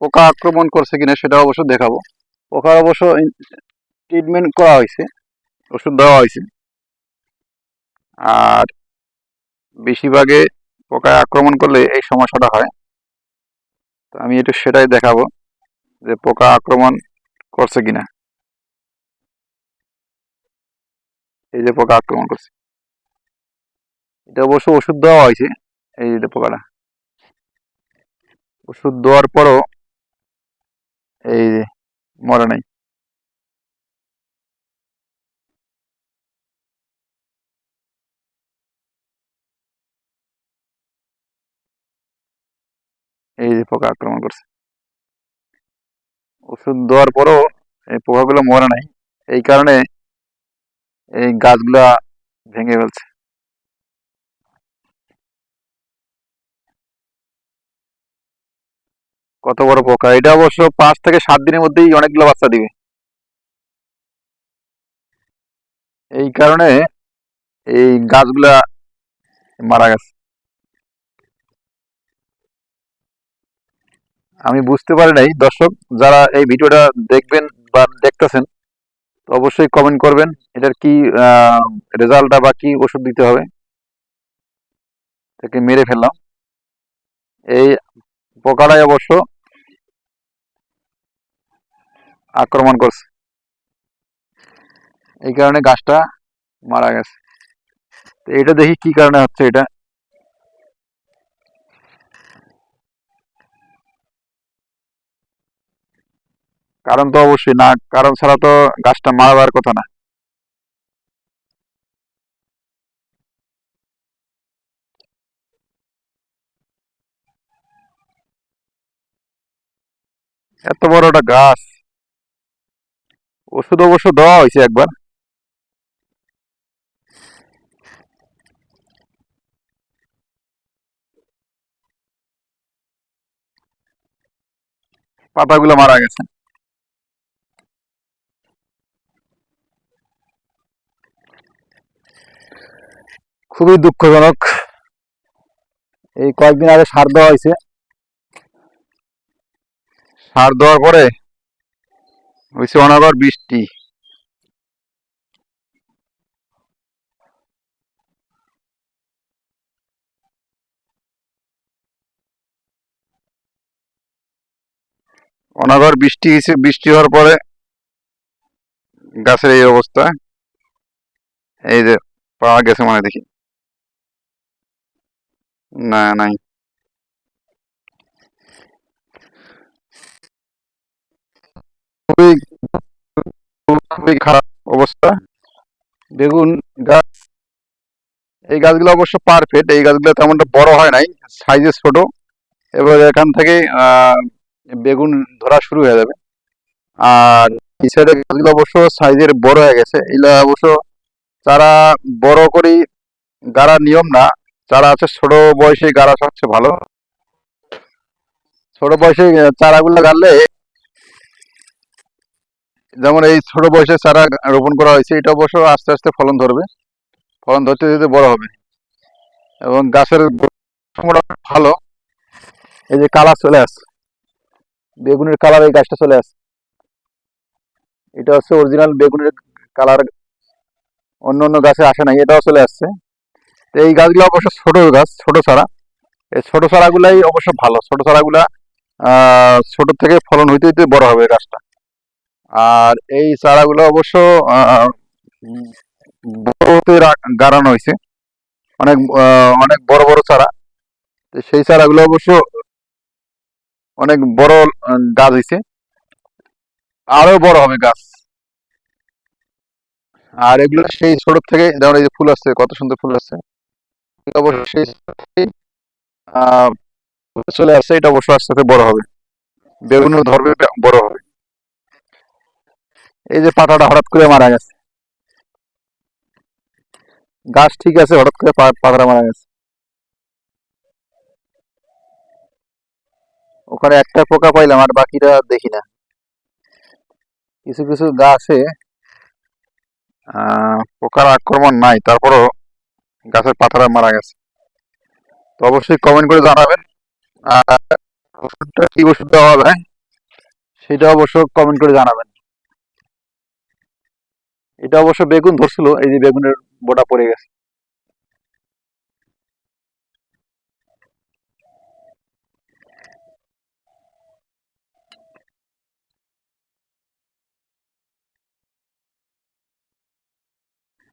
পোকা আক্রমণ করছে কিনা সেটা অবশ্য দেখাবো। পোকার অবশ্য ট্রিটমেন্ট করা হয়েছে, ওষুধ দেওয়া হয়েছে। আর বেশিরভাগে পোকায় আক্রমণ করলে এই সমস্যাটা হয়। তো আমি একটু সেটাই দেখাবো যে পোকা আক্রমণ করছে কিনা। এই যে পোকা আক্রমণ করছে। এটা অবশ্য ওষুধ দেওয়া হয়েছে, এই যে পোকাটা। ওষুধ দেওয়ার পরও এই মরে নাই। এই যে পোকা আক্রমণ করছে। ওষুধ দেওয়ার পরও এই পোকাগুলো মরে নাই। এই কারণে এই গাছগুলা ভেঙে ফেলছে। কত বড় পোকা? এটা অবশ্য পাঁচ থেকে সাত দিনের মধ্যেই অনেকগুলো বাচ্চা দিবে। এই কারণে এই গাছগুলা মারা গেছে। আমি বুঝতে পারি নাই। দর্শক, যারা এই ভিডিওটা দেখবেন বা দেখতেছেন, তো অবশ্যই কমেন্ট করবেন, এটার কি রেজাল্টটা বা কি ওষুধ দিতে হবে। তাকে মেরে ফেললাম। এই পোকাটাই অবশ্য আক্রমণ করছে। এই কারণে গাছটা মারা গেছে। তো এটা দেখি কি কারণে হচ্ছে এটা। কারণ তো অবশ্যই না, কারণ ছাড়া তো গাছটা মারা যাওয়ার কথা না। এত বড় একটা গাছ। ওষুধ অবশ্য দেওয়া হয়েছে একবার। পাতাগুলো মারা গেছে। খুবই দুঃখজনক। এই কয়েকদিন আগে সার দেওয়া হয়েছে। সার দেওয়ার পরে হয়েছে অনাগর বৃষ্টি। অনাগর বৃষ্টি বৃষ্টি হওয়ার পরে গাছের এই অবস্থা। এই যে পাওয়া গেছে মানে দেখি। না, নাই। খুবই খুবই খারাপ অবস্থা। বেগুন গাছ, এই গাছগুলো অবশ্য পারফেক্ট এই গাছগুলো তেমনটা বড় হয় নাই সাইজে ছোট। এবার এখান থেকে বেগুন ধরা শুরু হয়ে যাবে। আর এই সাইডের গাছগুলো অবশ্য সাইজের বড় হয়ে গেছে। এগুলা অবশ্য চারা বড় করি গাড়ার নিয়ম না চারা আছে ছোট বয়সে গাড়া সবচেয়ে ভালো। ছোট বয়সে চারাগুলো গাড়লে যেমন এই ছোট বয়সে চারা রোপণ করা হয়েছে, এটা অবশ্য আস্তে আস্তে ফলন ধরবে। ফলন ধরতে ধরতে বড় হবে। এবং গাছের ভালো। এই যে কালার চলে আসছে। বেগুনের কালার এই গাছটা চলে আসছে। এটা হচ্ছে অরিজিনাল বেগুনের কালার। অন্য অন্য গাছে আসে নাই, এটাও চলে আসছে। তো এই গাছগুলো অবশ্য ছোট গাছ, ছোট চারা। এই ছোট চারাগুলাই অবশ্য ভালো। ছোট চারাগুলা ছোট থেকে ফলন হইতে হইতে বড় হবে গাছটা। আর এই চারাগুলো অবশ্য বড়তে গাড়ানো হয়েছে। অনেক অনেক বড় বড় চারা। তো সেই চারাগুলো অবশ্য অনেক বড় গাছ হয়েছে। আরও বড় হবে গাছ। আর এগুলো সেই ছোট থেকে, যেমন এই যে ফুল আসছে, কত সুন্দর ফুল আসছে। অবশ্য সেই চলে আসছে, এটা অবশ্য আস্তে আস্তে বড় হবে। বেগুনও ধরবে বে- বড় হবে। এই যে পাতাটা হঠাৎ করে মারা গেছে। গাছ ঠিক আছে, হঠাৎ করে পাতাটা মারা গেছে। ওখানে একটা পোকা পাইলাম, আর বাকিটা দেখি না। কিছু কিছু গাছে পোকার আক্রমণ নাই, তারপরও গাছের পাতাটা মারা গেছে। তো অবশ্যই কমেন্ট করে জানাবেন, আর ওষুধটা কি ওষুধ দেওয়া হবে, সেটা অবশ্য কমেন্ট করে জানাবেন। এটা অবশ্য বেগুন ধরছিল, এই যে বেগুনের বোটা পড়ে গেছে।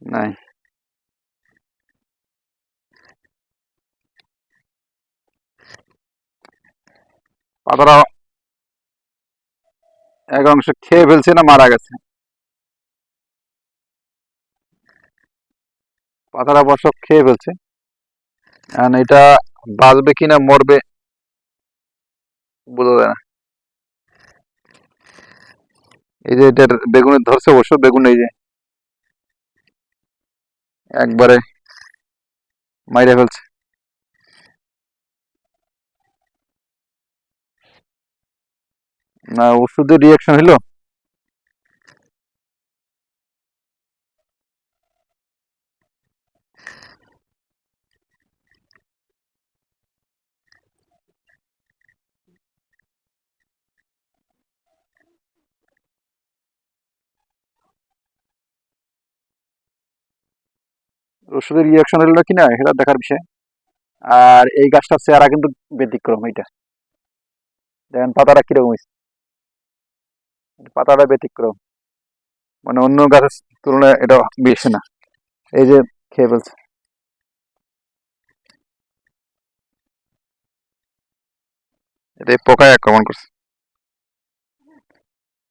নাই। পাতাটা এক অংশ খেয়ে ফেলছে না, মারা গেছে। পাতাটা অবশ্য খেয়ে ফেলছে। এটা বাঁচবে কিনা মরবে, বোঝা যায় না। এই যে এটার বেগুনের ধরছে অবশ্য, বেগুন এই যে একবারে মাইরে ফেলছে। না, ওষুধের রিয়াকশন হলো ওষুধের রিয়াকশন হলো কিনা, সেটা দেখার বিষয়। আর এই গাছটার চেহারা কিন্তু ব্যতিক্রম এটা। দেখেন পাতাটা কীরকম হয়েছে পাতাটা ব্যতিক্রম। মানে অন্য গাছের তুলনায় এটা বেশি না। এই যে খেয়ে ফেলছে। এটা পোকায় আক্রমণ করছে।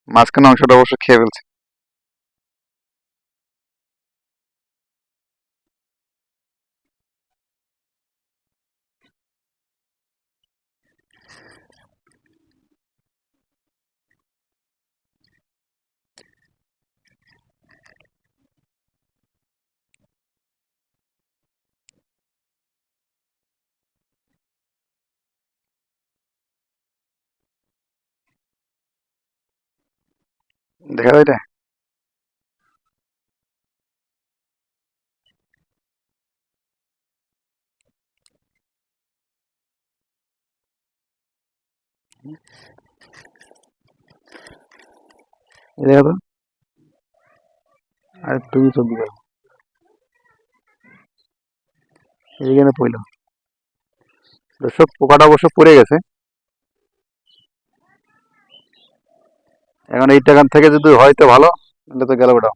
মাঝখানে অংশটা অবশ্য খেয়ে ফেলছে। দেখা যায় দেখো তো। আর তুমি ছবি করো এইখানে পড়ল দর্শক, পোকাটা অবশ্য পড়ে গেছে। এখন এই টাকার থেকে যদি হয় তো ভালো এটা তো গেল ওটা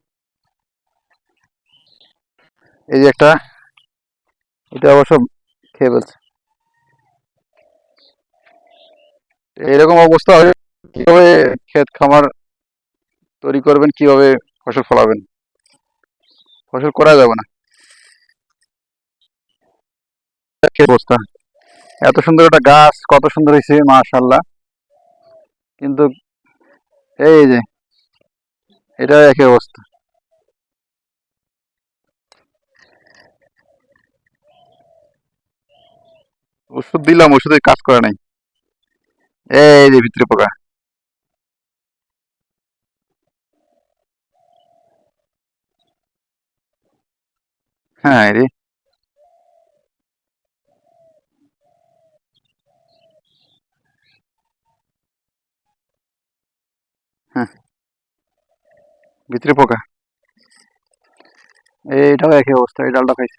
এই যে একটা, এটা অবশ্য খেয়ে ফেলছে। এরকম অবস্থা হয় কীভাবে ক্ষেত খামার তৈরি করবেন, কীভাবে ফসল ফলাবেন? ফসল করা যাবে না। অবস্থা? এত সুন্দর একটা গাছ, কত সুন্দর হয়েছে মাশাল্লাহ কিন্তু এই যে এটা একই অবস্থা। ওষুধ দিলাম ওষুধে কাজ করে নাই। এই যে ভিতরে পোকা। হ্যাঁ রে ভিতরে পোকা। এইটাও একই অবস্থা, এই ডালটা খাইছে।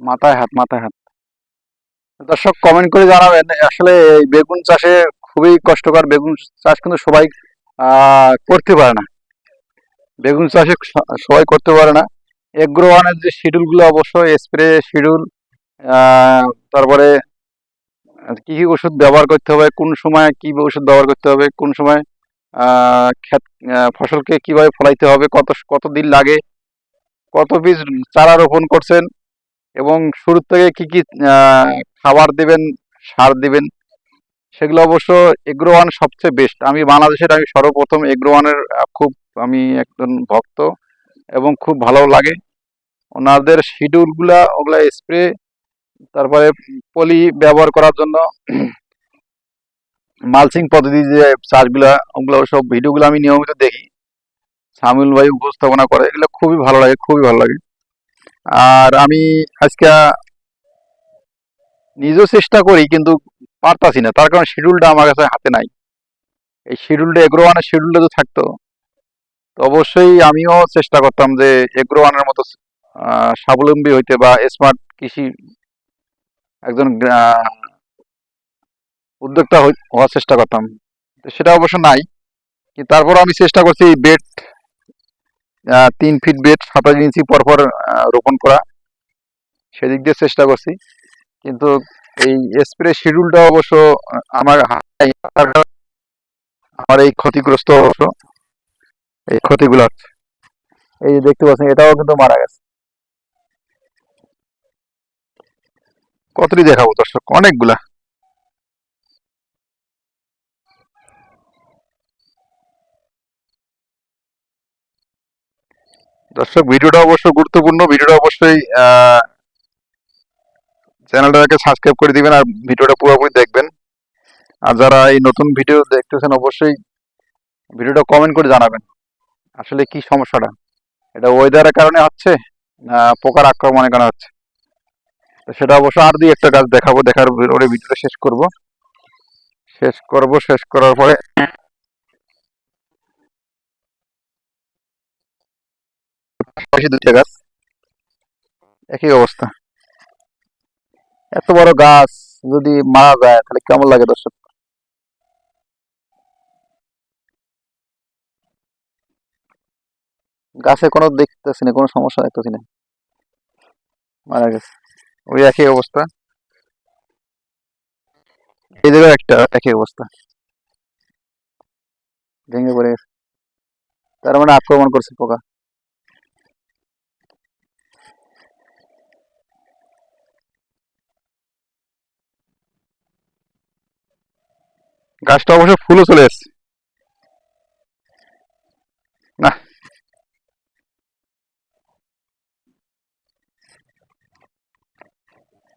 মাথায় হাত মাথায় হাত। দর্শক কমেন্ট করে জানাবেন, আসলে বেগুন চাষে খুবই কষ্টকর। বেগুন চাষ কিন্তু সবাই করতে পারে না। বেগুন চাষে সবাই করতে পারে না। এগ্রো ওয়ানের যে শিডিউলগুলো, অবশ্যই স্প্রে শিডিউল তারপরে কি কী ওষুধ ব্যবহার করতে হবে, কোন সময় কি ওষুধ ব্যবহার করতে হবে, কোন সময় ক্ষেত ফসলকে কীভাবে ফলাইতে হবে, কত কত দিন লাগে, কত বীজ চারা রোপণ করছেন এবং শুরুর থেকে কি কি খাবার দিবেন, সার দিবেন, সেগুলো অবশ্য এগ্রো ওয়ান সবচেয়ে বেস্ট আমি বাংলাদেশের, আমি সর্বপ্রথম এগ্রো ওয়ানের খুব আমি একজন ভক্ত এবং খুব ভালো লাগে। ওনাদের শিডিউলগুলা ওগুলা স্প্রে তারপরে পলি ব্যবহার করার জন্য মালচিং পদ্ধতি যে চাষগুলা ওগুলো সব ভিডিওগুলো আমি নিয়মিত দেখি। সামিউল ভাই উপস্থাপনা করে, এগুলো খুবই ভালো লাগে, খুবই ভালো লাগে। আর আমি আজকে নিজেও চেষ্টা করি, কিন্তু পারতাছি না, তার কারণ শিডিউলটা আমার কাছে হাতে নাই। এই শিডিউলটা এগ্রো ওয়ানের শিডিউলটা যদি থাকতো। তো অবশ্যই আমিও চেষ্টা করতাম যে এগ্রো ওয়ানের মতো স্বাবলম্বী হইতে বা স্মার্ট কৃষি একজন উদ্যোক্তা হওয়ার চেষ্টা করতাম। সেটা অবশ্য নাই। তারপর আমি চেষ্টা করছি বেড তিন ফিট বেড সাতাশ ইঞ্চি পরপর রোপণ করা। সেদিক দিয়ে চেষ্টা করছি। কিন্তু এই স্প্রে শিডিউলটা অবশ্য আমার আমার এই ক্ষতিগ্রস্ত অবশ্য। এই ক্ষতিগুলো হচ্ছে। এই যে দেখতে পাচ্ছেন, এটাও কিন্তু মারা গেছে। কতটি দেখাবো দর্শক? অনেকগুলা। দর্শক, ভিডিওটা অবশ্য গুরুত্বপূর্ণ। ভিডিওটা অবশ্যই চ্যানেলটাকে সাবস্ক্রাইব করে দিবেন আর ভিডিওটা পুরোপুরি দেখবেন। আর যারা এই নতুন ভিডিও দেখতেছেন, অবশ্যই ভিডিওটা কমেন্ট করে জানাবেন। আসলে কি সমস্যাটা? এটা ওয়েদারের কারণে হচ্ছে, না পোকার আক্রমণের কারণে হচ্ছে? তো সেটা অবশ্য আর দুই একটা গাছ দেখাবো, দেখার পরে ভিডিওটা শেষ করব। শেষ করব, শেষ করার পরে দুইটা গাছ। একই অবস্থা। এত বড় গাছ যদি মারা যায়, তাহলে কেমন লাগে দর্শক? গাছে কোনো দেখতেছি না, কোনো সমস্যা দেখতেছি না। মারা গেছে। ওই একই অবস্থা। এই একটা একই অবস্থা। ভেঙে পড়ে গেছে। তার মানে আক্রমণ করছে পোকা। গাছটা অবশ্য ফুলও চলে এসছে না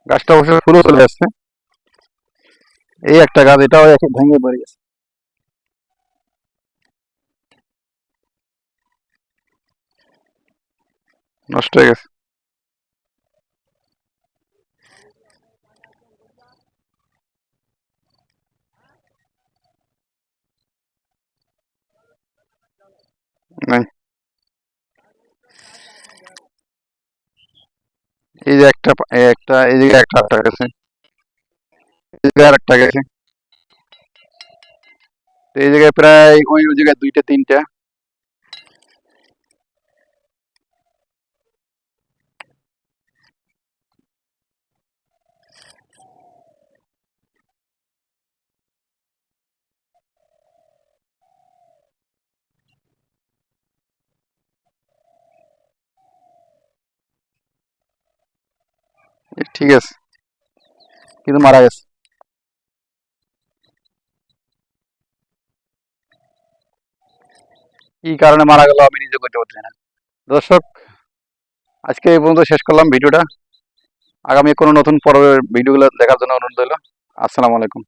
গাছটা অবশ্য ফুলও চলে আসছে। এই একটা গাছ, এটাও ভেঙে পড়ে গেছে। নষ্ট হয়ে গেছে। নাই। এই যে একটা পা- এই একটা এই জায়গায় একটা আটটা গেছে। এই জায়গায় আর একটা গেছে। তো এই জায়গায় প্রায় ওই ওই জায়গায় দুইটা, তিনটা। ঠিক আছে। কিন্তু মারা গেছে। কি কারণে মারা গেল আমি নিজে করতে পারছি না। দর্শক, আজকে এই পর্যন্ত শেষ করলাম ভিডিওটা। আগামী কোনো নতুন পর্বের ভিডিওগুলো দেখার জন্য অনুরোধ রইল। আসসালামু আলাইকুম।